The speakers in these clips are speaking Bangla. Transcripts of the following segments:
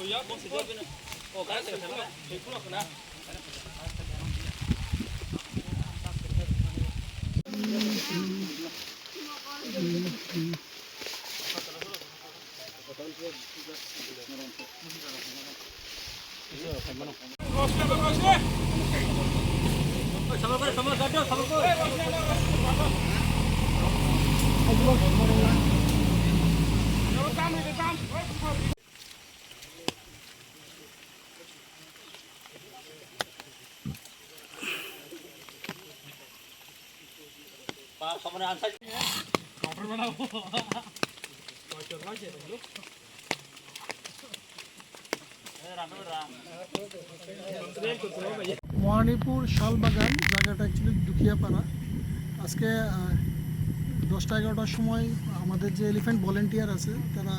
Suya, kung suya, kung Oh, kaya sa sana, ikulo ko na. Sama sama sama sama sama. মহানিপুর Salbagan, জায়গাটা অ্যাকচুয়ালি দুখিয়াপাড়া। আজকে দশটা এগারোটার সময় আমাদের যে এলিফ্যান্ট ভলেন্টিয়ার আছে, তারা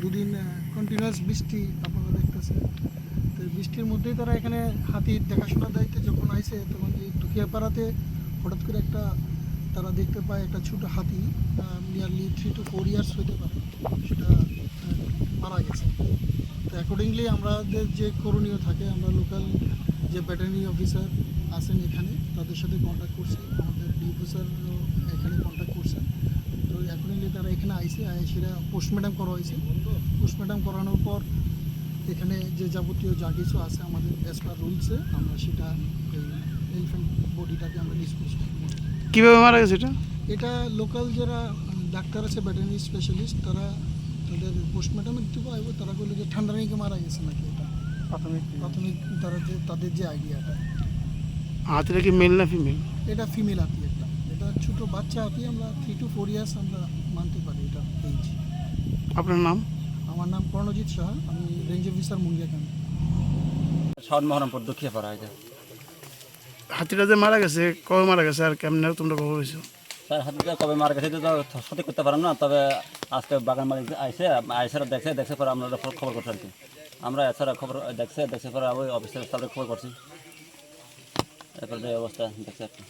দুদিন কন্টিনিউয়াস বৃষ্টি আপনারা দেখতেছেন। তো বৃষ্টির মধ্যেই তারা এখানে হাতির দেখাশোনার দায়িত্বে যখন আইসে, তখন এই দুখিয়াপাড়াতে হঠাৎ করে একটা তারা দেখতে পায় একটা ছোটো হাতি nearly three two four years হতে পারে, সেটা মারা গেছে। তো অ্যাকর্ডিংলি আমাদের যে করণীয় থাকে, আমরা লোকাল যে ব্যাটারি অফিসার আছেন এখানে, তাদের সাথে কন্ট্যাক্ট করছি, আমাদের ডিপো এখানে কন্ট্যাক্ট করছেন তো অ্যাকর্ডিংলি তারা এখানে আইসে সেটা পোস্টমর্টম করা হয়েছে। পোস্টমর্টম করানোর পর এখানে যে যাবতীয় যা কিছু আছে আমাদের অ্যাজ রুলসে আমরা সেটা এই বডিটাকে আমরা ডিসপোজ করব। কীভাবে মারা গেছে এটা? এটা লোকাল যারা ডাক্তার আছে ভেটেরিনারি স্পেশালিস্ট তারা তাদের পোস্টমর্টম একটু পাইব তারা বলল যে ঠান্ডা নাকি মারা গেছে নাকি এটা। প্রাথমিক প্রাথমিক তারা যে তাদের যে আইডিয়াটা হাতিটা কি মেল না ফিমেল এটা ফিমেল হাতি একটা। এটা ছোট বাচ্চা হাতি আমরা থ্রি টু ফোর ইয়ার্স আমরা মানতে পারি এটা এইজ আপনার নাম? আমার নাম কর্ণজিৎ সাহা আমি রেঞ্জ অফিসার মুঙ্গিয়া ক্যাম্প শহর মহরমপুর দক্ষিণে পাড়া এটা হাতিটা যে মারা গেছে কবে মারা গেছে আর কেমনে তোমরা খবর হয়েছো? স্যার হাতিতে কবে মারা গেছে তো সঠিক করতে পারলাম না তবে আজকে বাগান মালিক আইসে আইসারা দেখছে দেখছে পরে আমরা খবর করছি আর কি। আমরা এছাড়া খবর দেখছে দেখছে পরে ওই অফিসের স্টাফে খবর করছি। এরপরে যে অবস্থা দেখছে আর কি।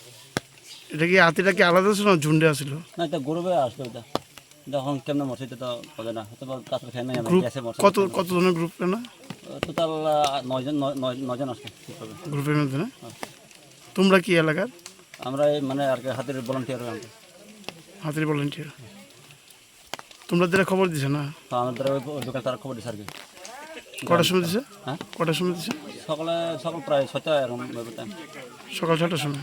এটা কি হাতিটা কি আলাদা ছিল না ঝুন্ডে আসছিল না এটা গরুবে আসলো এটা যখন কেমন মরছে এটা তো বলে না হয়তো কাছে খেয়ে নেই আমরা গ্যাসে মরছে। কত কত জনের গ্রুপ না টোটাল নয়জন নয়- নয় নয়জন আসছে গ্রুপের মধ্যে না? তোমরা কি এলাকার? আমরা এই মানে আর কি হাতের ভলান্টিয়ার হাতির ভলেন্টিয়ার তোমরা যেটা খবর দিছে না? আমাদের ওই দোকান তারা খবর দিচ্ছে আর কি। কটার সময় দিছে? হ্যাঁ? কটার সময় দিছে? সকালে সকাল প্রায় ছটা এরকম সকাল ছটার সময়?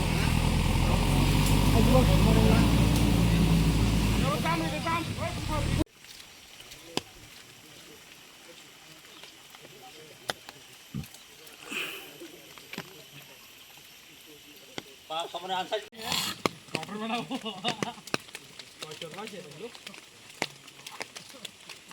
Pakamunahan sa... Pakamunahan sa...